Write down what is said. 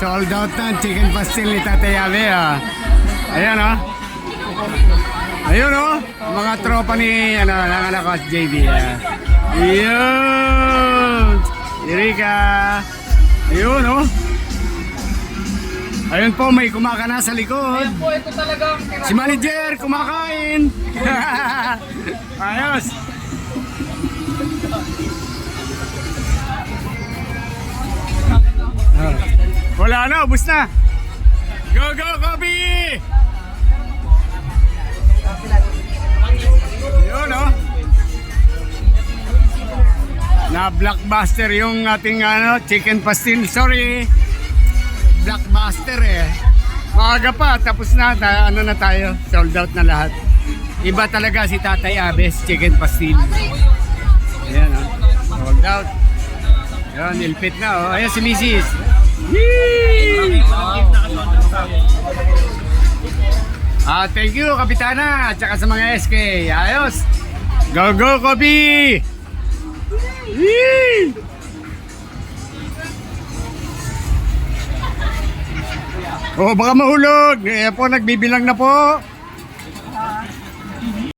Sold out na chicken pastel ni Tatay Abe ah. Ayan oh. Ayun oh. Mga tropa ni ano, ng anak ko JB. Ah. Ayun. Erika. Ayun oh. Ayun po, may kumakana sa likod. Ayan po, ito talagang Si manager, kumakain. Ayos. Wala na, ubus na. Go, go, Kobe! Yun, oh. Na blockbuster yung ating ano, chicken pastil. Sorry. Blockbuster eh. Maaga pa, tapos na, ta- ano na tayo, sold out na lahat. Iba talaga si Tatay Abes, chicken pastil. Ayan, oh. sold out. Ayan, ilpit na, oh. Ayan si Mrs. Yee! Ah, thank you, Kapitana, at saka sa mga SK. Ayos. Go, go, Kobe! Yee! Oh, baka mahulog. Eh po, nagbibilang na po.